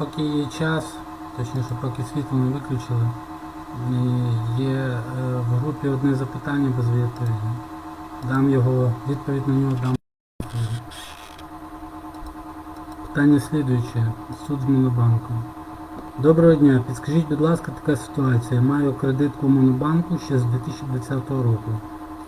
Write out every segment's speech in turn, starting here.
поки є час, точніше, поки світло не виключили, є е, в групі одне запитання без відповіді. Дам його, відповідь на нього дам. Питання слідуюче. Суд з Монобанку. Доброго дня. Підскажіть, будь ласка, така ситуація. Маю кредитку Монобанку ще з 2020 року.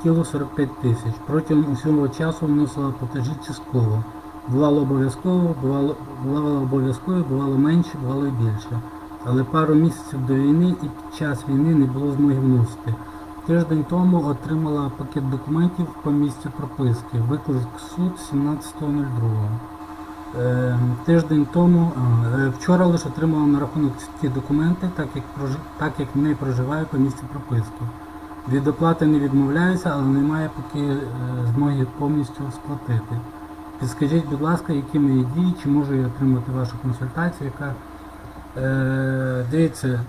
Тіло 45 тисяч. Протягом усього часу вносила платежі частково. Бувало обов'язково, бувало, бувало обов'язково, бувало менше, бувало і більше. Але пару місяців до війни і під час війни не було змоги вносити. Тиждень тому отримала пакет документів по місцю прописки. Виклик суд 17.02. Е, Тиждень тому, е, вчора лише отримала на рахунок ці документи, так як, так як не проживаю по місці прописки. Від оплати не відмовляюся, але немає поки е, змоги повністю сплатити. Підскажіть, будь ласка, які мої дії, чи можу я отримати вашу консультацію, яка е, дивіться,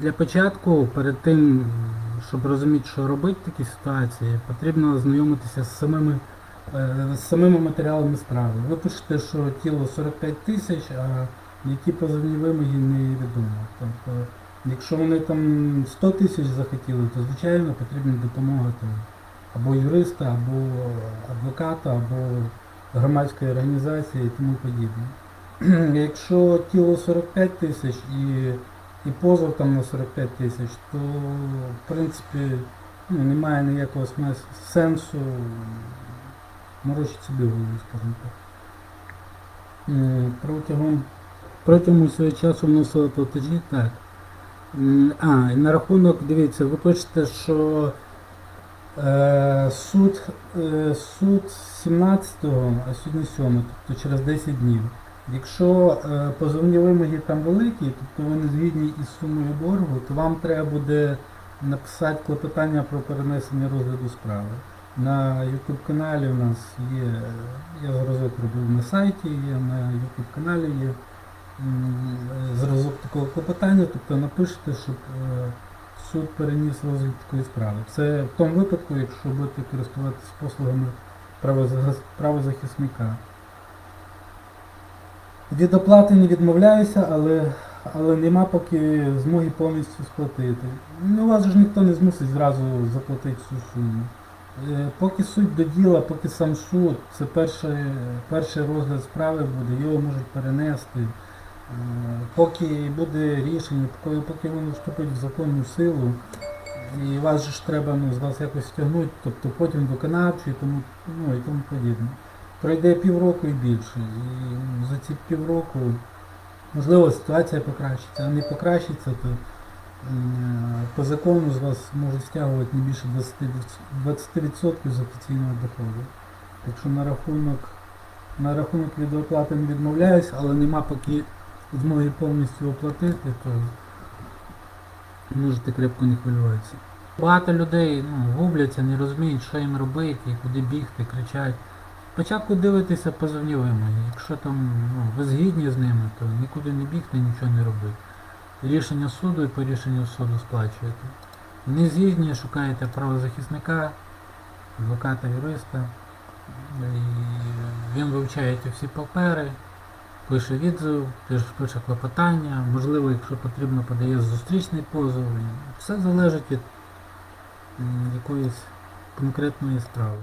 для початку, перед тим, щоб розуміти, що робити в такій ситуації, потрібно ознайомитися з самими Е, з самими матеріалами справи. Ви пишете, що тіло 45 тисяч, а які позовні вимоги невідомо. Тобто, якщо вони там 100 тисяч захотіли, то звичайно потрібна допомога там, або юриста, або адвоката, або громадської організації і тому подібне. Якщо тіло 45 тисяч і, і позов там на 45 тисяч, то в принципі ну, немає ніякого сенсу морочить собі голову, скажімо так. Протягом, протягом усього часу вносили платежі, так. А, і на рахунок, дивіться, ви пишете, що суд, е, суд 17-го, а сьогодні 7 тобто через 10 днів. Якщо е, позовні вимоги там великі, тобто вони згідні із сумою боргу, то вам треба буде написати клопотання про перенесення розгляду справи. На YouTube каналі у нас є, я зразок робив на сайті, є на YouTube каналі є зразок такого клопотання, тобто напишете, щоб е, суд переніс такої справи. Це в тому випадку, якщо будете користуватися послугами правозахисника. Від оплати не відмовляюся, але, але нема поки змоги повністю сплатити. Ну, вас ж ніхто не змусить зразу заплатити всю суму. Е, Поки суть до діла, поки сам суд, це перший, перший розгляд справи буде, його можуть перенести. Е, Поки буде рішення, поки, поки воно вступить в законну силу, і вас ж треба ну, з вас якось стягнути, тобто потім виконавчий тому, ну, і тому подібне. Пройде півроку і більше. І ну, за ці півроку можливо ситуація покращиться, а не покращиться, то по закону з вас можуть стягувати не більше 20%, 20% з офіційного доходу. Так що на рахунок, на рахунок від оплати не відмовляюсь, але нема поки змоги повністю оплатити, то можете крепко не хвилюватися. Багато людей ну, губляться, не розуміють, що їм робити, куди бігти, кричать. Спочатку дивитися позовні вимоги. Якщо там ну, ви згідні з ними, то нікуди не бігти, нічого не робити. Рішення суду і по рішенню суду сплачуєте. Не згідні, шукаєте правозахисника, адвоката, юриста. І він вивчає ті всі папери, пише відзив, пише клопотання, можливо, якщо потрібно, подає зустрічний позов. Все залежить від якоїсь конкретної справи.